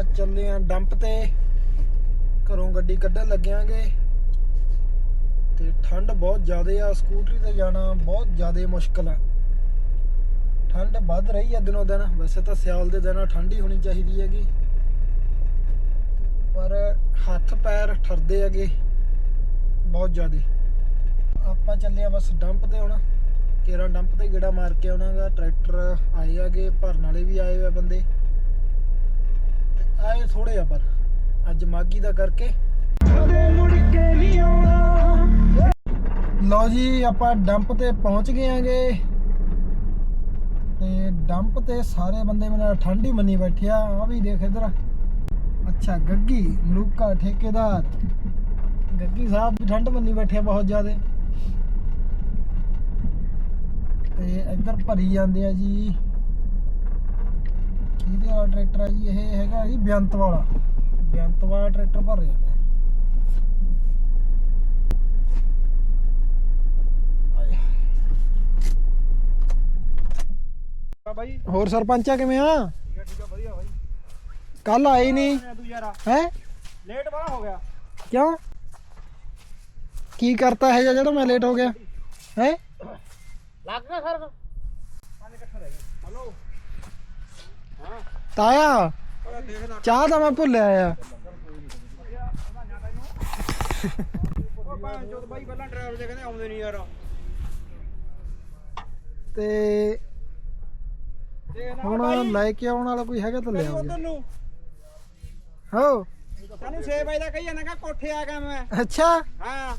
ਆਪਾਂ ਚੱਲੇ ਆਂ ਡੰਪ ਤੇ। ਘਰੋਂ ਗੱਡੀ ਕੱਢਣ ਲੱਗਿਆਂਗੇ। ਤੇ ਠੰਡ ਬਹੁਤ ਜ਼ਿਆਦਾ ਆ, ਸਕੂਟਰੀ ਤੇ ਜਾਣਾ ਬਹੁਤ ਜ਼ਿਆਦਾ ਮੁਸ਼ਕਲ ਆ। ਠੰਡ ਵੱਧ ਰਹੀ ਆ ਦਿਨੋਂ ਦਿਨ, ਵੈਸੇ ਤਾਂ ਸਿਆਲ ਦੇ ਦਿਨਾਂ ਠੰਡ ਹੀ ਹੋਣੀ ਚਾਹੀਦੀ ਹੈਗੀ। ਪਰ ਹੱਥ ਪੈਰ ਠਰਦੇ ਹੈਗੇ, ਬਹੁਤ ਜ਼ਿਆਦਾ। ਆਪਾਂ ਚੱਲੇ ਆ ਬਸ ਡੰਪ ਤੇ ਹੁਣ। ਕੇਰਾ ਡੰਪ ਤੇ ਗੇੜਾ ਮਾਰ ਕੇ ਆਉਣਾਗਾ, ਟਰੈਕਟਰ ਆਏ ਹੈਗੇ, ਭਰਨ ਵਾਲੇ ਵੀ ਆਏ ਹੋਏ ਬੰਦੇ। ਆਏ ਥੋੜੇ ਆ ਪਰ ਅੱਜ ਮਾਗੀ ਦਾ ਕਰਕੇ। ਲਓ ਜੀ, ਆਪਾਂ ਡੰਪ ਤੇ ਪਹੁੰਚ ਗਏ ਆਂਗੇ। ਤੇ ਡੰਪ ਤੇ ਸਾਰੇ ਬੰਦੇ ਮੇਰੇ ਠੰਡ ਮੰਨੀ ਬੈਠੇ ਆ। ਆ ਵੀ ਦੇਖ ਇਧਰ। ਅੱਛਾ, ਗੱਗੀ, ਮਲੂਕਾ, ਠੇਕੇਦਾਰ। ਗੱਗੀ ਸਾਹਿਬ ਵੀ ਠੰਡ ਮੰਨੀ ਬੈਠੇ ਆ ਬਹੁਤ ਜ਼ਿਆਦੇ। ਤੇ ਇੱਧਰ ਭਰੀ ਜਾਂਦੇ ਆ ਜੀ। ਕਿਹਦੇ ਵਾਲਾ ਟਰੈਕਟਰ ਆ ਜੀ ਇਹ ਹੈਗਾ ਜੀ ਬੇਅੰਤ ਵਾਲਾ। ਬੇਅੰਤ ਵਾਲਾ ਟਰੈਕਟਰ ਭਰ ਰਿਹਾ ਹੈ ਬਾਈ। ਹੋਰ ਸਰਪੰਚਾ ਕਿਵੇਂ ਆ? ਠੀਕ ਆ ਠੀਕ ਆ ਵਧੀਆ ਬਾਈ। ਕੱਲ ਆਏ ਨਹੀਂ ਤੂੰ ਯਾਰਾ? ਹੈ? ਲੇਟ ਬੜਾ ਹੋ ਗਿਆ। ਕਿਉਂ? ਕੀ ਕਰਤਾ ਹੈ ਜਿਹੜਾ ਮੈਂ ਲੇਟ ਹੋ ਗਿਆ? ਹੈ? ਲੱਗ ਗਿਆ ਸਰ। ਪੰਜ ਇਕੱਠਾ ਰਹਿ ਗਿਆ ਹਲੋ। ਹਾਂ ਤਾਇਆ ਚਾਹ ਤਾਂ ਮੈਂ ਭੁੱਲਿਆ ਆ ਉਹ ਭਾਂ ਚੋਦ ਬਾਈ ਪਹਿਲਾਂ ਡਰਾਈਵਰ ਦੇ ਕਹਿੰਦੇ ਆਉਂਦੇ ਨਹੀਂ ਯਾਰ ਤੇ ਹੁਣ ਲੈ ਕੇ ਆਉਣ ਵਾਲਾ ਕੋਈ ਹੈਗਾ ਤਾਂ ਲੈ ਨੂੰ ਹੋ। ਸਾਨੂੰ 6 ਵਜੇ ਦਾ ਕਹੀ ਜਾਂਦਾ ਕਿ ਕੋਠੇ ਆ ਗਿਆ ਮੈਂ। ਅੱਛਾ। ਹਾਂ।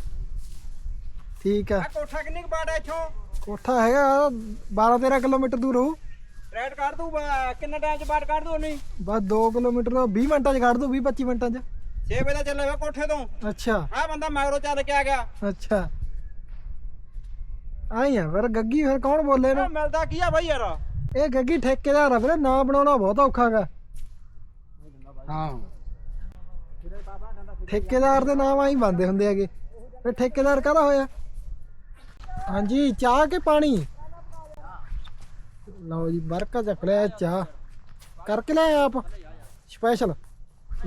ਠੀਕ ਆ। ਕੋਠਾ ਕਿੰਨੀ ਕੁ ਬਾਟ ਹੈ ਇੱਥੋਂ? ਕੋਠਾ ਹੈਗਾ 12 13 ਕਿਲੋਮੀਟਰ ਦੂਰ ਹੋਊ। ਰੈਡ ਕੱਢ ਦੂ ਬਾ- ਕਿੰਨਾ ਟਾਈਮ ਚ ਬਾਟ ਕੱਢ ਦੂ ਨਹੀਂ ਬਸ 2 ਕਿਲੋਮੀਟਰ ਦਾ 20 ਮਿੰਟਾਂ 'ਚ ਕੱਢ ਦੂ 20 25 ਮਿੰਟਾਂ 'ਚ। 6 ਵਜੇ ਦਾ ਚੱਲੇ ਵਾ ਕੋਠੇ ਤੋਂ। ਅੱਛਾ। ਆ ਬੰਦਾ ਮਗਰੋਂ ਚੱਲ ਕੇ ਆ ਗਿਆ। ਅੱਛਾ। ਆਈ ਆ ਫਿਰ ਗੱਗੀ ਫਿਰ ਕੌਣ ਬੋਲੇ ਨਾ ਇਹ ਮਿਲਦਾ ਕੀ ਆ ਬਾਈ ਯਾਰ? ਇਹ ਗੱਗੀ ਠੇਕੇਦਾਰ ਆ ਵੀਰੇ ਨਾਂ ਬਣਾਉਣਾ ਬਹੁਤ ਔਖਾ ਗਾ ਹਾਂ। ਠੇਕੇਦਾਰ ਦੇ ਨਾਮ ਆਈ ਬੰਦੇ ਹੁੰਦੇ ਹੈਗੇ। ਫਿਰ ਠੇਕੇਦਾਰ ਕਾਹਦਾ ਹੋਇਆ? ਹਾਂਜੀ ਚਾਹ ਕੇ ਪਾਣੀ? ਲਓ ਜੀ ਬਰਕਾ ਚੱਕ ਲਿਆ ਚਾਹ ਕਰਕੇ ਲੈ ਆਪ। ਸਪੈਸ਼ਲ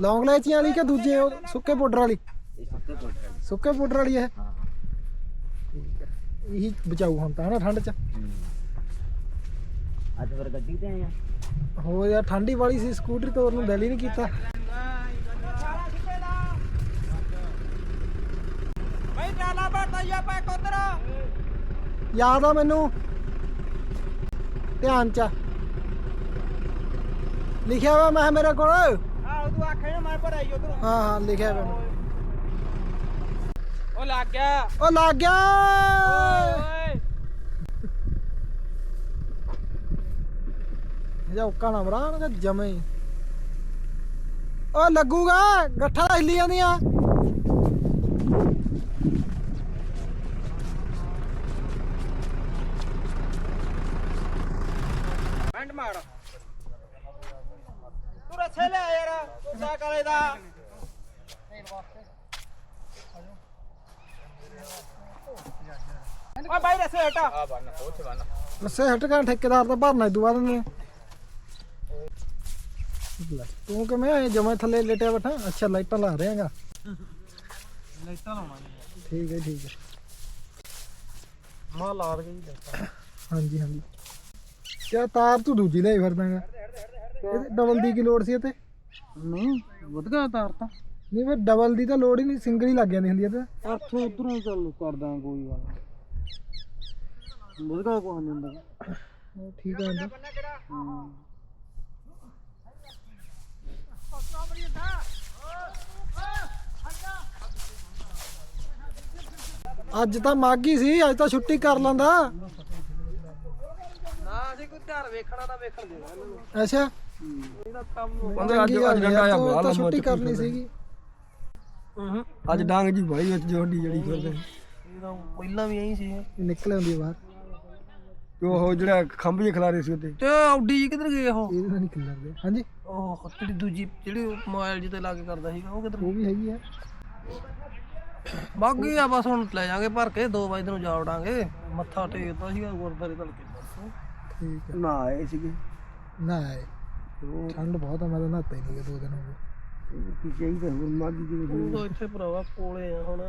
ਲੌਂਗ ਲੈਚੀਆਂ ਵਾਲੀ ਕਿ ਦੂਜੇ ਉਹ ਸੁੱਕੇ ਪਾਊਡਰ ਵਾਲੀ? ਸੁੱਕੇ ਪਾਊਡਰ ਵਾਲੀ ਹੈ ਠੀਕ ਹੈ। ਇਹੀ ਬਚਾਊ ਹੁਣ ਤਾਂ ਹਨਾ ਠੰਡ ਚ। ਅੱਜ ਫਿਰ ਗੱਡੀ ਤੇ ਆਏ ਆ? ਹੋ ਯਾਰ ਠੰਡੀ ਵਾਲੀ ਸੀ ਸਕੂਟਰੀ ਤੋਰ ਨੂੰ ਦਿਲ ਹੀ ਨਹੀਂ ਕੀਤਾ। ਬਈ ਬਾਟਾ ਹੀ ਆਪਾਂ ਇੱਕ ਉਧਰ ਯਾਦ ਆ ਮੈਨੂੰ। ਧਿਆਨ ਚ। ਲਿਖਿਆ ਹੋਇਆ ਮੈਂ ਮੇਰੇ ਕੋਲ ਹਾਂ ਆਹ ਤੂੰ ਆਖੇ ਮੈਂ ਭਰਾਈ ਉਧਰੋਂ ਹਾਂ ਲਿਖਿਆ ਹੋਇਆ ਮੈਂ। ਉਹ ਲੱਗ ਗਿਆ ਉਹ ਲੱਗ ਗਿਆ ਓਏ ਜਾ ਉੱਕਾ ਨਾ ਮਰਾਂ ਜਮੇ ਹੀ। ਉਹ ਲੱਗੂਗਾ ਗੱਠਾ ਹਿੱਲੀ ਜਾਂਦੀਆਂ ਲੈ ਯਾਰ ਕੁੱਤਾ ਕਾਲੇ ਦਾ। ਓ ਬਾਈ ਰੱਸੇ ਹਟਾ। ਲੱਸੇ ਹਟ ਕੇ ਠੇਕੇਦਾਰ ਦਾ ਭਰਨਾ ਇਦੂ ਬਾਅਦ ਨੇ। ਲੈ, ਤੂੰ ਕਿਵੇਂ ਆਏ? ਜਮੇ ਥੱਲੇ ਲੇਟਿਆ ਬੈਠਾ। ਅੱਛਾ ਲਾਈਟਾਂ ਲਾ ਰਿਹਾਗਾ ਲਾਈਟਾਂ ਲਾਉਣਾ ਠੀਕ ਹੈ ਠੀਕ ਹੈ। ਮਾ ਲਾ ਦੇ ਜੀ ਹਾਂਜੀ ਹਾਂਜੀ। ਕਿਆ ਤਾਰ ਤੂੰ ਦੂਜੀ ਲਈ ਫਿਰਦਾਗਾ ਇਹ ਡਬਲ ਦੀ ਕੀ ਲੋੜ ਸੀ ਤੇ ਨਹੀਂ ਵਧ ਗਿਆ ਤਾਰ ਤਾਂ ਨਹੀਂ ਫਿਰ ਡਬਲ ਦੀ ਤਾਂ ਲੋੜ ਹੀ ਨਹੀਂ ਸਿੰਗਲ ਹੀ ਲੱਗ ਜਾਂਦੀ ਹੁੰਦੀ ਇੱਥੋਂ ਉਧਰੋਂ ਚੱਲ ਕਰਦਾ ਕੋਈ ਗੱਲ ਵਧ ਗਿਆ ਕੋਈ ਨਹੀਂ ਹੁੰਦਾ। ਠੀਕ ਹੈ। ਜੀ ਅੱਜ ਤਾਂ ਮਾਗੀ ਸੀ ਅੱਜ ਤਾਂ ਛੁੱਟੀ ਕਰ ਲੈਂਦਾ। ਨਾ ਅਸੀਂ ਕੋਈ ਧਿਆਨ ਵੇਖਣਾ ਤਾਂ ਵੇਖਣ ਦੇ ਅੱਛਾ। ਇਹਦਾ ਕੰਮ ਬੰਦੇ ਅੱਜ ਅੱਜ ਡੰਡਾ ਆ ਤਾਂ ਛੁੱਟੀ ਕਰਨੀ ਸੀਗੀ। ਅੱਜ ਡਾਂਗ ਜੀ ਭਾਈ ਵਿੱਚ ਜੋੜੀ ਜੜੀ ਫਿਰਦੇ। ਇਹਦਾ ਪਹਿਲਾਂ ਵੀ ਐਂ ਸੀ। ਨਿਕਲੇ ਹੁੰਦੀ ਆ ਬਾਹਰ। ਉਹ ਜਿਹੜਾ ਖੰਭ ਜੇ ਖਿਲਾਰੇ ਸੀ ਉੱਤੇ। ਤੇ ਆਉਡੀ ਜੀ ਕਿੱਧਰ ਗਏ ਉਹ? ਇਹਦੇ ਨਾਲ ਨਹੀਂ ਖਿਲਰਦੇ ਹਾਂਜੀ? ਉਹ ਜਿਹੜੀ ਦੂਜੀ ਜਿਹੜੀ ਮੋਬਾਈਲ ਜਿੱਤੇ ਲਾ ਕੇ ਕਰਦਾ ਸੀਗਾ ਉਹ ਕਿੱਧਰ? ਉਹ ਵੀ ਹੈਗੀ ਆ। ਬਾਗੀ ਆ ਬਸ ਹੁਣ ਲੈ ਜਾਾਂਗੇ ਭਰ ਕੇ 2 ਵਜੇ ਨੂੰ ਜਾ ਉਡਾਂਗੇ ਮੱਥਾ ਟੇਕਦਾ ਸੀਗਾ ਗੁਰਦਾਰੇ ਤਲਕੇ ਠੀਕ ਹੈ ਨਾ ਆਏ ਸੀਗੇ। ਨਾ ਆਏ। ਠੰਡ ਬਹੁਤ ਆ ਮੈਂ ਤਾਂ ਨਹਾਤਾ ਹੀ ਨਹੀਂ ਗਾ ਦੋ ਦਿਨ ਹੋ ਗਏ। ਕੀ ਚਾਹੀਦਾ ਹੋਰ ਮਾਗੀ ਜੀ ਉਹ ਇੱਥੇ ਭਰਾਵਾ ਕੋਲੇ ਆ ਹੁਣ।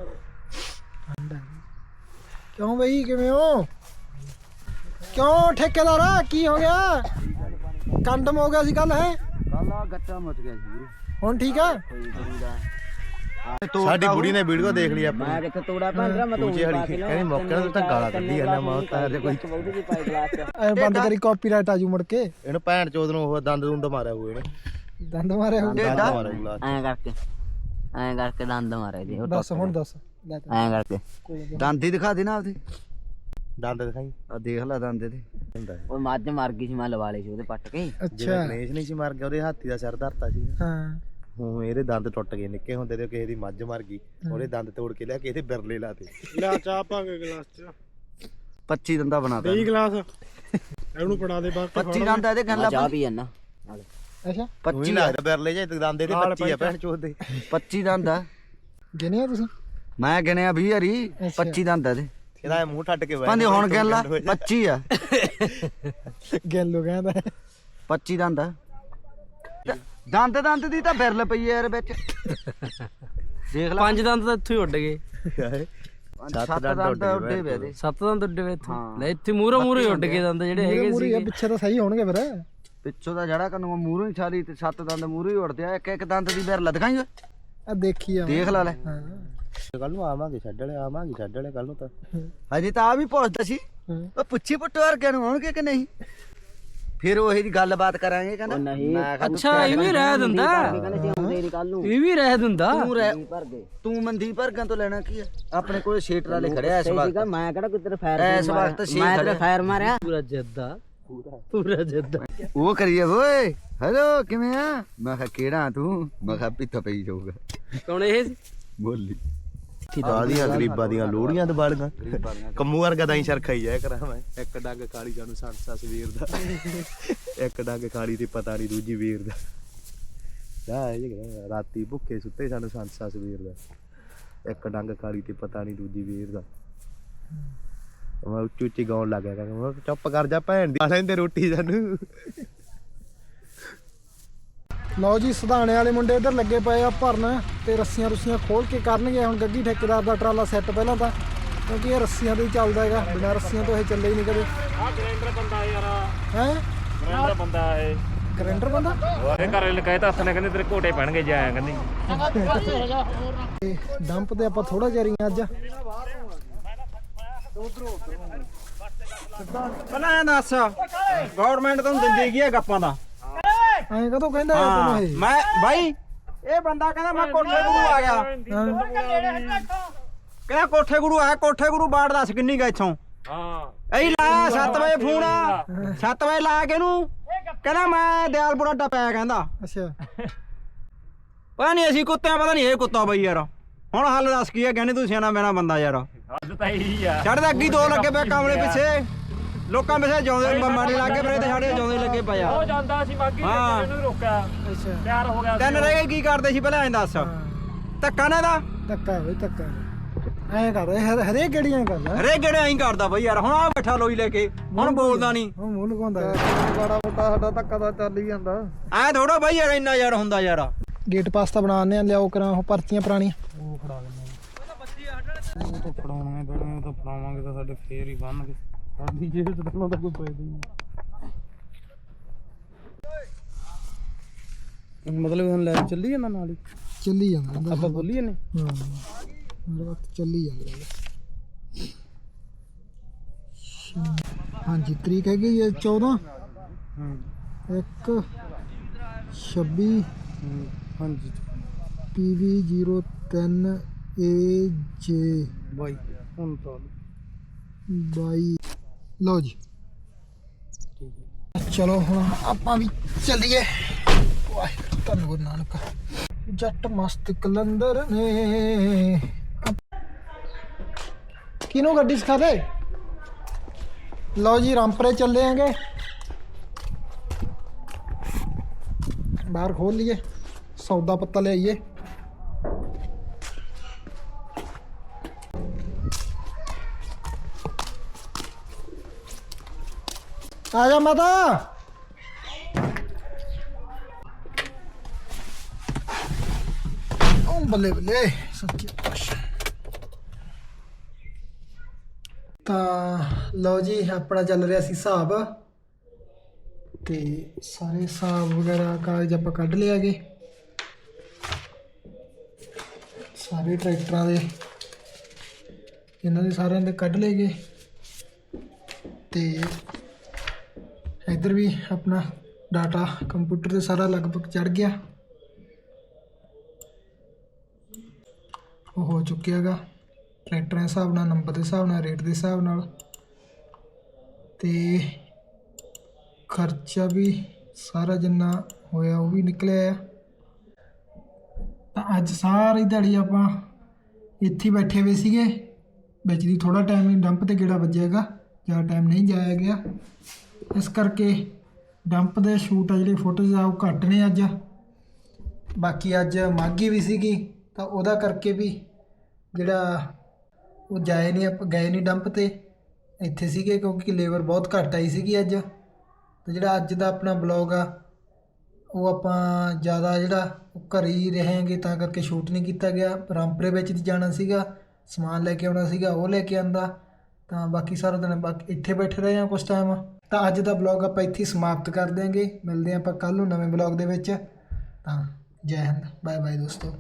ਠੰਡ ਆ। ਕਿਉਂ ਬਈ ਕਿਵੇਂ ਹੋ? ਕਿਉਂ ਠੇਕੇਦਾਰਾ ਕੀ ਹੋ ਗਿਆ? ਕੰਡਮ ਹੋ ਗਿਆ ਸੀ ਕੱਲ ਹੈ? ਕੱਲ ਆ ਗੱਟਾ ਮਚ ਗਿਆ ਸੀ ਵੀਰੇ। ਹੁਣ ਠੀਕ ਆ? ਕੋਈ ਸਾਡੀ ਬੁੜੀ ਨੇ ਵੀਡੀਓ ਦੇਖ ਲਈ ਆਪਣੀ। ਮੈਂ ਕਿੱਥੇ ਤੋੜਾ ਭੰਦਰਾ ਮੈਂ ਦੂਜੇ ਵਾਲੀ ਕਹਿੰਦੀ ਮੌਕੇ ਨਾਲ ਤਾਂ ਗਾਲਾਂ ਕੱਢੀ ਜਾਂਦਾ ਮੈਂ ਤਾਂ ਜੇ ਕੋਈ ਬਹੁਤੀ ਜੀ ਪਾਈ ਗਲਾਸ ਚ। ਐ ਬੰਦ ਕਰੀ ਕਾਪੀਰਾਈਟ ਆਜੂ ਮੁੜ ਕੇ। ਇਹਨੂੰ ਭੈਣ ਚੋਦ ਨੂੰ ਉਹ ਦੰਦ ਦੁੰਦ ਮਾਰਿਆ ਹੋਏ ਨੇ ਦੰਦ ਮਾਰੇ ਹੋ ਦੰਦ ਮਾਰਿਆ ਐਂ ਕਰਕੇ। ਐਂ ਕਰਕੇ ਦੰਦ ਮਾਰੇ ਜੀ ਉਹ ਦੱਸ ਹੁਣ ਦੱਸ। ਐਂ ਕਰਕੇ। ਦੰਦ ਹੀ ਦਿਖਾ ਦੇ ਨਾ ਆਪਦੇ। ਦੰਦ ਦਿਖਾਈ। ਆ ਦੇਖ ਲੈ ਦੰਦ ਇਹਦੇ। ਉਹ ਮੱਝ ਮਰ ਗਈ ਸੀ ਮੈਂ ਲਵਾ ਲਈ ਸੀ ਉਹਦੇ ਪੱਟ ਕੇ। ਜਿਵੇਂ ਅੱਛਾ ਗਣੇਸ਼ ਨਹੀਂ ਸੀ ਮਰ ਗਿਆ ਉਹਦੇ ਹਾਥੀ ਦਾ ਸਿਰ ਧਰਤਾ ਸੀ। ਹਾਂ। ਹੁਣ ਇਹਦੇ ਦੰਦ ਟੁੱਟ ਗਏ ਨਿੱਕੇ ਹੁੰਦੇ ਤੇ ਕਿਸੇ ਦੀ ਮੱਝ ਮਰ ਗਈ ਉਹਦੇ ਦੰਦ ਤੋੜ ਕੇ ਲਿਆ ਕੇ ਇਹਦੇ ਬਿਰਲੇ ਲਾਤੇ। ਲੈ ਚਾਹ ਪਾ ਕੇ ਗਲਾਸ ਚ। 25 ਦੰਦਾ ਬਣਾਤਾ ਗਲਾਸ। ਇਹਨੂੰ ਪੜਾ ਦੇ ਬਾਕੀ 25 ਦੰਦ ਇਹਦੇ ਕਹਿੰਦਾ ਚਾਹ ਪੀ ਜੰਨਾ ਅੱਛਾ। 25 ਲੱਗਦਾ ਬਿਰਲੇ ਜੇ ਦੰਦ ਇਹਦੇ 25 ਆ ਭੈਣ ਚੋਦ ਦੇ। 25 ਦੰਦ ਆ। ਗਿਣਿਆ ਤੁਸੀਂ? ਮੈਂ ਗਿਣਿਆ 20 ਹਰੀ 25 ਦੰਦ ਆ ਇਹਦੇ। ਇਹਦਾ ਇਹ ਮੂੰਹ ਠੱਡ ਕੇ ਬਹਿ ਪੰਜ ਹੁਣ ਗਿਣ ਲਾ 25 ਆ। ਗਿਣ ਲੋ ਕਹਿੰਦਾ। 25 ਦੰਦ ਆ। ਦੰਦ ਦੰਦ ਦੀ ਤਾਂ ਬਿਰਲ ਪਈ ਆ ਯਾਰ ਵਿੱਚ। ਦੇਖ ਲੈ। ਪੰਜ ਦੰਦ ਤਾਂ ਇੱਥੇ ਹੀ ਉੱਡ ਗਏ। ਸੱਤ ਦੰਦ ਉੱਡ ਉੱਡੇ ਗਏ ਵੇ ਦੇ ਸੱਤ ਦੰਦ ਉੱਡੇ ਵੇ ਇੱਥੇ। ਹਾਂ। ਲੈ ਇੱਥੇ ਮੂਹਰੋਂ ਮੂਹਰੋਂ ਹੀ ਉੱਡ ਗਏ ਦੰਦ ਜਿਹੜੇ ਹੈਗੇ ਮੂਰੀ ਆ ਸੀ ਪਿੱਛੇ ਤਾਂ ਸਹੀ ਹੋਣਗੇ ਫਿਰ। ਪਿੱਛੋਂ ਦਾ ਜੜਾ ਕੰਨੋਂ ਮੂਹਰੋਂ ਹੀ ਸਾਰੀ ਤੇ ਸੱਤ ਦੰਦ ਮੂਹਰੋਂ ਹੀ ਉੱਡਦੇ ਆ। ਇੱਕ ਇੱਕ ਦੰਦ ਦੀ ਬਿਰਲ ਦਿਖਾਈ ਓਏ। ਆ ਦੇਖੀ ਆ ਦੇਖ ਲੈ ਲੈ। ਹਾਂ। ਕੱਲ ਨੂੰ ਆਵਾਂਗੇ ਛੱਡ ਵਾਲੇ ਆਵਾਂਗੇ ਛੱਡ ਵਾਲੇ ਕੱਲ ਨੂੰ ਤਾਂ। ਹਜੇ ਤਾਂ ਆ ਵੀ ਪੁੱਛਦਾ ਸੀ। ਹਾਂ। ਉਹ ਪੁੱਛੀ ਪੁੱਟੋ ਵਰਗਿਆਂ ਨੂੰ ਆਉਣਗੇ ਕਿ ਨਹੀਂ? ਫਿਰ ਉਹੀ ਦੀ ਗੱਲਬਾਤ ਕਰਾਂਗੇ ਕਹਿੰਦਾ। ਨਹੀਂ ਅੱਛਾ ਇਹ ਵੀ ਰਹਿ ਦਿੰਦਾ। ਇਹ ਵੀ ਰਹਿ ਦਿੰਦਾ। ਤੂੰ ਰਹਿ ਤੂੰ ਮਨਦੀਪ ਵਰਗਾਂ ਤੋਂ ਲੈਣਾ ਕੀ ਆ? ਆਪਣੇ ਕੋਲ ਸ਼ੇਟਰ ਵਾਲੇ ਖੜਿਆ ਇਸ ਵਕਤ। ਮੈਂ ਕਿਹੜਾ ਕਿੱਧਰ ਫਾਇਰ ਇਸ ਵਕਤ ਛੇ ਮੈਂ ਤੇਰੇ ਫਾਇਰ ਮਾਰਿਆ? ਪੂਰਾ ਜੱਦਾ। ਪੂਰਾ। ਜੱਦਾ। ਉਹ ਕਰੀਏ ਓਏ। ਹੈਲੋ ਕਿਵੇਂ ਆ? ਮੈਂ ਕਿਹਾ ਕਿਹੜਾ ਤੂੰ? ਮੈਂ ਕਿਹਾ ਪਿੱਥ ਪਈ ਜਾਊਗਾ। ਕੌਣ ਇਹ? ਸੀ ਬੋਲੀ ਆਦੀਆਂ ਗਰੀਬਾਂ ਦੀਆਂ ਲੋੜੀਆਂ ਤੇ ਬਾਲੀਆਂ। ਕੰਮੂ ਵਰਗਾ ਤਾਂ ਹੀ ਸ਼ਰ ਖਾਈ ਜਾਇਆ ਕਰਾਂ ਮੈਂ ਇੱਕ ਡੱਗ ਕਾਲੀ ਜਾਨੂੰ ਸੰਸਾ ਸਵੇਰ ਦਾ। ਇੱਕ ਡੱਗ ਕਾਲੀ ਤੇ ਪਤਾ ਨਹੀਂ ਦੂਜੀ ਵੀਰ ਦਾ। ਦਾ ਇਹ ਰਾਤੀ ਭੁੱਖੇ ਸੁੱਤੇ ਸਾਨੂੰ ਸੰਸਾ ਸਵੇਰ ਦਾ। ਇੱਕ ਡੰਗ ਕਾਲੀ ਤੇ ਪਤਾ ਨਹੀਂ ਦੂਜੀ ਵੀਰ ਦਾ। ਮੈਂ ਉੱਚੀ ਉੱਚੀ ਗਾਉਣ ਲੱਗ ਗਿਆ ਕਹਿੰਦਾ ਚੁੱਪ ਕਰ ਜਾ ਭੈਣ ਦੀ। ਆ ਲੈਂਦੇ ਰੋਟੀ ਸਾਨੂੰ। ਲਓ ਜੀ ਸੁਧਾਣੇ ਵਾਲੇ ਮੁੰਡੇ ਇੱਧਰ ਲੱਗੇ ਪਏ ਆ ਭਰਨ ਤੇ ਰੱਸੀਆਂ ਰੁੱਸੀਆਂ ਖੋਲ ਕੇ ਕਰਨਗੇ। ਹੁਣ ਗੱਗੀ ਠੇਕੇਦਾਰ ਦਾ ਟਰਾਲਾ ਸੈੱਟ ਪਹਿਲਾਂ ਤਾਂ ਕਿਉਂਕਿ ਇਹ ਰੱਸੀਆਂ ਤੇ ਹੀ ਚੱਲਦਾ ਹੈਗਾ। ਬਿਨਾਂ ਰੱਸੀਆਂ ਤੋਂ ਇਹ ਚੱਲੇ ਹੀ ਨਹੀਂ ਕਦੇ। ਆ ਗ੍ਰੈਂਡਰ ਬੰਦਾ ਯਾਰ। ਹੈ? ਗ੍ਰੈਂਡਰ ਬੰਦਾ ਇਹ। ਗਰੈਂਡਰ ਬੰਦਾ? ਇਹ ਘਰੇ ਲਗਾਏ ਤਾਂ ਹੱਥ ਨੇ ਕਹਿੰਦੇ ਤੇਰੇ ਘੋਟੇ ਪੈਣਗੇ ਜਾਇਆ ਕਹਿੰਦੇ ਤੇ ਡੰਪ ਤੇ ਆਪਾਂ ਥੋੜਾ ਜਿਹਾ ਰਹੀਆਂ ਅੱਜ। ਪਹਿਲਾਂ ਇਹ ਦੱਸ ਗਵਰਨਮੈਂਟ ਤੁਹਾਨੂੰ ਦਿੰਦੀ ਕੀ ਹੈ ਗੱਪਾਂ ਦਾ? ਐਂ ਕਦੋਂ ਕਹਿੰਦਾ ਇਹ ਤੈਨੂੰ ਇਹ? ਮੈਂ ਬਾਈ ਇਹ ਬੰਦਾ ਕਹਿੰਦਾ ਮੈਂ ਕੋਠੇ ਗੁਰੂ ਆ ਗਿਆ। ਹਾਂ। ਕਹਿੰਦਾ ਕੋਠੇ ਗੁਰੂ ਆ ਕੋਠੇ ਗੁਰੂ ਬਾੜ ਦੱਸ ਕਿੰਨੀ ਗਾ ਇੱਥੋਂ? ਹਾਂ। ਐਂ ਲਾਇਆ 7 ਵਜੇ ਫੋਨ 7 ਵਜੇ ਲਾ ਕੇ ਨੂੰ ਕਹਿੰਦਾ ਮੈਂ ਦਿਆਲਪੁਰਾ ਟੱਪਿਆ ਕਹਿੰਦਾ। ਅੱਛਾ। ਪਤਾ ਨਹੀਂ ਅਸੀਂ ਕੁੱਤਿਆਂ ਪਤਾ ਨਹੀਂ ਇਹ ਕੁੱਤਾ ਬਈ ਯਾਰ। ਹੁਣ ਹੱਲ ਦੱਸ ਕੀ ਹੈ ਕਹਿੰਦੇ ਤੂੰ ਸਿਆਣਾ ਮੇਰਾ ਬੰਦਾ ਯਾਰ। ਹੱਦ ਤਾਂ ਇਹੀ ਆ। ਸਾਡੇ ਤਾਂ ਅੱਗੀ ਦੋ ਲੱਗੇ ਪਏ ਕਮਰੇ ਪਿੱਛੇ। ਲੋਕਾਂ ਪਿੱਛੇ ਜਾਉਂਦੇ ਮਾੜੇ ਲੱਗੇ ਪਏ ਤੇ ਸਾਡੇ ਜਾਉਂਦੇ ਲੱਗੇ ਪਏ ਆ ਉਹ ਜਾਂਦਾ ਸੀ ਬਾਕੀ ਹਾਂ। ਇਹਨੂੰ ਰੋਕਿਆ। ਅੱਛਾ। ਤਿਆਰ ਹੋ ਗਿਆ ਤਿੰਨ ਰਹਿ ਗਏ ਕੀ ਕਰਦੇ ਸੀ ਪਹਿਲਾਂ ਐਂ ਦੱਸ। ਧੱਕਾ ਨਾ ਦਾ ਧੱਕਾ ਬਈ ਧੱਕਾ। ਐਂ ਕਰ ਇਹ ਹਰ- ਹਰੇਕ ਗੜੀਆਂ ਕਰ ਲੈ। ਹਰੇ ਗੇੜੇ ਐਂ ਕਰਦਾ ਬਈ ਯਾਰ ਹੁਣ ਆ ਬੈਠਾ ਲੋਈ ਲੈ ਕੇ ਹੁਣ ਬੋਲਦਾ ਨਹੀਂ। ਉਹ ਮੂੰਹ ਲਗਾਉਂਦਾ ਬੜਾ ਮੋਟਾ ਸਾਡਾ ਧੱਕਾ ਤਾਂ ਚੱਲ ਹੀ ਜਾਂਦਾ। ਐ ਥੋੜਾ ਬਈ ਯਾਰ ਇੰਨਾ ਯਾਰ ਹੁੰਦਾ ਯਾਰ। ਗੇਟ ਪਾਸਤਾ ਬਣਾਉਂਦੇ ਆ ਲਿਆਓ ਕਰਾਂ ਉਹ ਪਰਚੀਆਂ ਪੁਰਾਣੀਆਂ। ਉਹ ਤਾਂ ਫੜਾਉਣਗੇ ਬੜਵੇਂ ਤਾਂ ਫੜਾਵਾਂਗੇ ਤਾਂ ਸਾਡੇ ਫੇਰ ਹੀ ਬੰਨਗੇ ਸਾਡੀ ਜੇਬ ਚ ਤਾਂ ਕੋਈ ਹੀ ਨਹੀਂ। ਮਤਲਬ ਹੁਣ ਲੈ ਚੱਲੀ ਜਾਂਦਾ ਨਾਲ ਹੀ? ਚੱਲੀ ਜਾਂਦਾ ਆਪਾਂ ਬੋਲੀ ਜਾਂਦੇ? ਹਾਂ ਮੇਰੇ ਵਕਤ ਚੱਲੀ ਜਾਂਦਾ ਹਾਂਜੀ ਤਰੀਕ ਹੈਗੀ ਹੈ। 14 1 26 ਹਾਂਜੀ। PV 03 AJ ਬਾਈ ਹੁਣ ਤਾਂ। 22 ਲਓ ਜੀ। ਚਲੋ ਹੁਣ ਆਪਾਂ ਵੀ ਚੱਲੀਏ। ਵਾਹਿਗੁਰੂ, ਧੰਨ ਗੁਰੂ ਨਾਨਕ। ਜੱਟ ਮਸਤ ਕਲੰਦਰ ਨੇ। ਕਿਨੂੰ ਗੱਡੀ ਸਿਖਾ ਦੇ ਲਓ ਜੀ, ਰਾਮਪਰੇ ਚੱਲੇ ਆਂਗੇ। ਬਾਹਰ ਖੋਲ ਲਈਏ। ਸੌਦਾ ਪੱਤਾ ਲੈ ਆਈਏ। ਆ ਜਾ ਮਾਤਾ। ਉਹ ਬੱਲੇ ਬੱਲੇ, ਸੱਚੀ ਤਾਂ ਲਓ ਜੀ, ਆਪਣਾ ਚੱਲ ਰਿਹਾ ਸੀ ਹਿਸਾਬ। ਤੇ ਸਾਰੇ ਹਿਸਾਬ ਵਗੈਰਾ ਕਾਗਜ਼ ਆਪਾਂ ਕੱਢ ਲਿਆ ਲਿਆਗੇ ਸਾਰੇ ਟਰੈਕਟਰਾਂ ਦੇ, ਇਹਨਾਂ ਦੇ ਸਾਰਿਆਂ ਦੇ ਕੱਢ ਲਏ ਗਏ ਤੇ ਇੱਧਰ ਵੀ ਆਪਣਾ ਡਾਟਾ ਕੰਪਿਊਟਰ ਤੇ ਸਾਰਾ ਲਗਭਗ ਚੜ ਗਿਆ। ਉਹ ਹੋ ਚੁੱਕਿਆਗਾ ਟਰੈਕਟਰਾਂ ਦੇ ਹਿਸਾਬ ਨਾਲ ਨੰਬਰ ਦੇ ਹਿਸਾਬ ਨਾਲ ਰੇਟ ਦੇ ਹਿਸਾਬ ਨਾਲ। ਤੇ ਖਰਚਾ ਵੀ ਸਾਰਾ ਜਿੰਨਾ ਹੋਇਆ ਉਹ ਵੀ ਨਿਕਲਿਆ ਆ। ਤਾਂ ਅੱਜ ਸਾਰੀ ਦਿਹਾੜੀ ਆਪਾਂ ਇੱਥੇ ਬੈਠੇ ਹੋਏ ਸੀਗੇ। ਵਿੱਚ ਦੀ ਥੋੜਾ ਟਾਈਮ ਡੰਪ ਤੇ ਗੇੜਾ ਵੱਜੇਗਾ ਜ਼ਿਆਦਾ ਟਾਈਮ ਨਹੀਂ ਜਾਇਆ ਗਿਆ। ਇਸ ਕਰਕੇ ਡੰਪ ਦੇ ਸ਼ੂਟ ਆ ਜਿਹੜੇ ਫੋਟੋਜ਼ ਆ, ਉਹ ਘੱਟ ਨੇ ਅੱਜ। ਬਾਕੀ ਅੱਜ ਮਾਗੀ ਵੀ ਸੀਗੀ, ਤਾਂ ਉਹਦਾ ਕਰਕੇ ਵੀ ਜਿਹੜਾ ਉਹ ਜਾਏ ਨਹੀਂ ਆਪਾਂ, ਗਏ ਨਹੀਂ ਡੰਪ ਤੇ। ਇੱਥੇ ਸੀਗੇ ਕਿਉਂਕਿ ਲੇਬਰ ਬਹੁਤ ਘੱਟ ਆਈ ਸੀਗੀ ਅੱਜ। ਤੇ ਜਿਹੜਾ ਅੱਜ ਦਾ ਆਪਣਾ ਬਲੌਗ ਆ, ਉਹ ਆਪਾਂ ਜ਼ਿਆਦਾ ਜਿਹੜਾ ਉਹ ਘਰੇ ਹੀ ਰਹਾਂਗੇ, ਤਾਂ ਕਰਕੇ ਸ਼ੂਟ ਨਹੀਂ ਕੀਤਾ ਗਿਆ। ਰਾਮਪੁਰੇ ਵਿੱਚ ਦੀ ਜਾਣਾ ਸੀਗਾ, ਸਮਾਨ ਲੈ ਕੇ ਆਉਣਾ ਸੀਗਾ, ਉਹ ਲੈ ਕੇ ਆਂਦਾ। ਤਾਂ ਬਾਕੀ ਸਾਰਾ ਦਿਨ ਬਾਕੀ ਇੱਥੇ ਬੈਠੇ ਰਹੇ ਹਾਂ ਕੁਝ ਟਾਈਮ ਤਾਂ ਅੱਜ ਦਾ ਬਲੌਗ ਆਪਾਂ ਇੱਥੇ ਸਮਾਪਤ ਕਰ ਦਿਆਂਗੇ। ਮਿਲਦੇ ਹਾਂ ਆਪਾਂ ਕੱਲ ਨੂੰ ਨਵੇਂ ਬਲੌਗ ਦੇ ਵਿੱਚ। ਤਾਂ ਜੈ ਹਿੰਦ। ਬਾਏ ਬਾਏ ਦੋਸਤੋ।